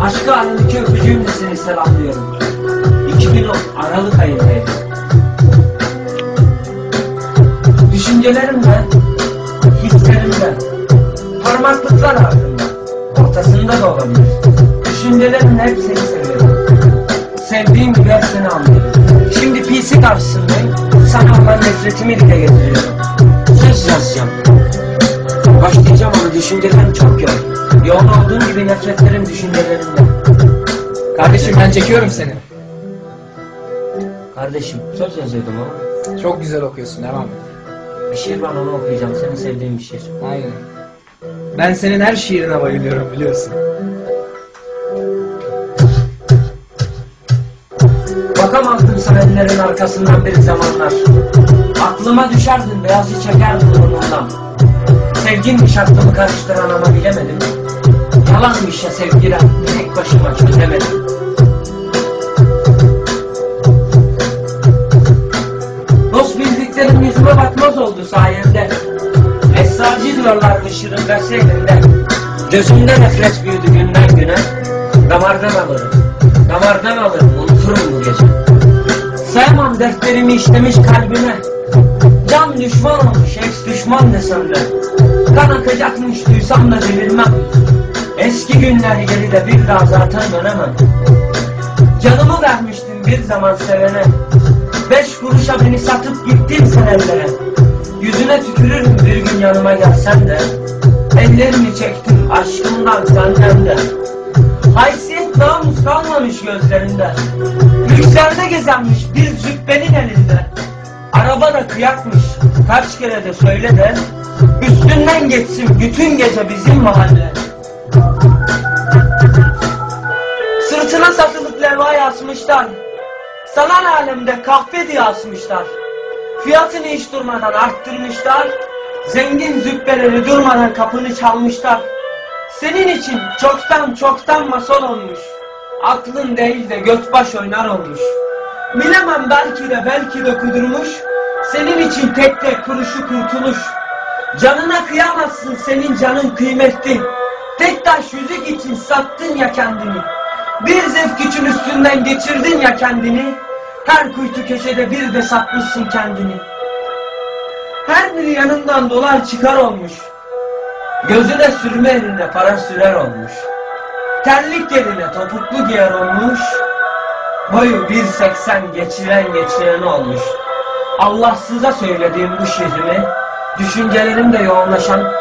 Aşkı halindeki öpücüğümle seni selamlıyorum. 2010 Aralık ayındaydı. Düşüncelerimle, hislerimle, parmaklıklar ardında, ortasında da olabilir. Düşüncelerimle hep seni seviyorum. Sevdiğim gibi hep seni anlıyorum. Şimdi PC karşısındayım, sana olan nefretimi dile getiriyorum. Söz yazacağım. Düşüncelerim çok yoğun. Yoğun olduğum gibi nefretlerim düşüncelerimde. Kardeşim ben çekiyorum seni. Kardeşim söz yazıyordum ama. Çok güzel okuyorsun devam et. Bir şiir var onu okuyacağım. Senin sevdiğin bir şiir. Aynen. Ben senin her şiirine bayılıyorum biliyorsun. Bakamazdım sevenlerin arkasından bir zamanlar. Aklıma düşerdin beyazı çekerdin burnumdan. Sevginmiş aklımı karıştıran ama bilemedim. Yalanmış ya sevgiler tek başıma çözemedim. Dost bildiklerim yüzüme bakmaz oldu sayende. Esrarcı diyorlar ışırın gazetelinde. Gözümde nefret büyüdü günden güne. Damardan alırım, damardan alırım unuturum bu gece. Sevmem defterimi işlemiş kalbine. Can düşman olmuş, ex düşman desem de. Kan akacakmış duysam da delirmem. Eski günler geride bir daha zaten dönemem. Canımı vermiştim bir zaman sevene. Beş kuruşa beni satıp gittin sen ellere. Yüzüne tükürürüm bir gün yanıma gelsen de. Ellerimi çektim aşkımdan senden de. Haysiyet namus kalmamış gözlerinde. Lükslerde gezenmiş bir elinde. Araba da kıyakmış kaç kere de söyle de. Üstünden geçsin bütün gece bizim mahalle. Sırtına satılık levhayı asmışlar. Sanal alemde kahve diye asmışlar. Fiyatını hiç durmadan arttırmışlar. Zengin zübbeleri durmadan kapını çalmışlar. Senin için çoktan çoktan masal olmuş. Aklın değil de göt baş oynar olmuş. Bilemem belki de belki de kudurmuş. Senin için tek tek kuruşu kurtuluş. Canına kıyamazsın senin canın kıymetli. Tek taş yüzük için sattın ya kendini. Bir zevk için üstünden geçirdin ya kendini. Her kuytu köşede bir de satmışsın kendini. Her biri yanından dolar çıkar olmuş. Gözüne sürme elinde para sürer olmuş. Terlik yerine topuklu giyer olmuş. Boyu 1.80 geçiren geçiren olmuş. Allahsıza söylediğim bu şiirimi, düşüncelerimde yoğunlaşan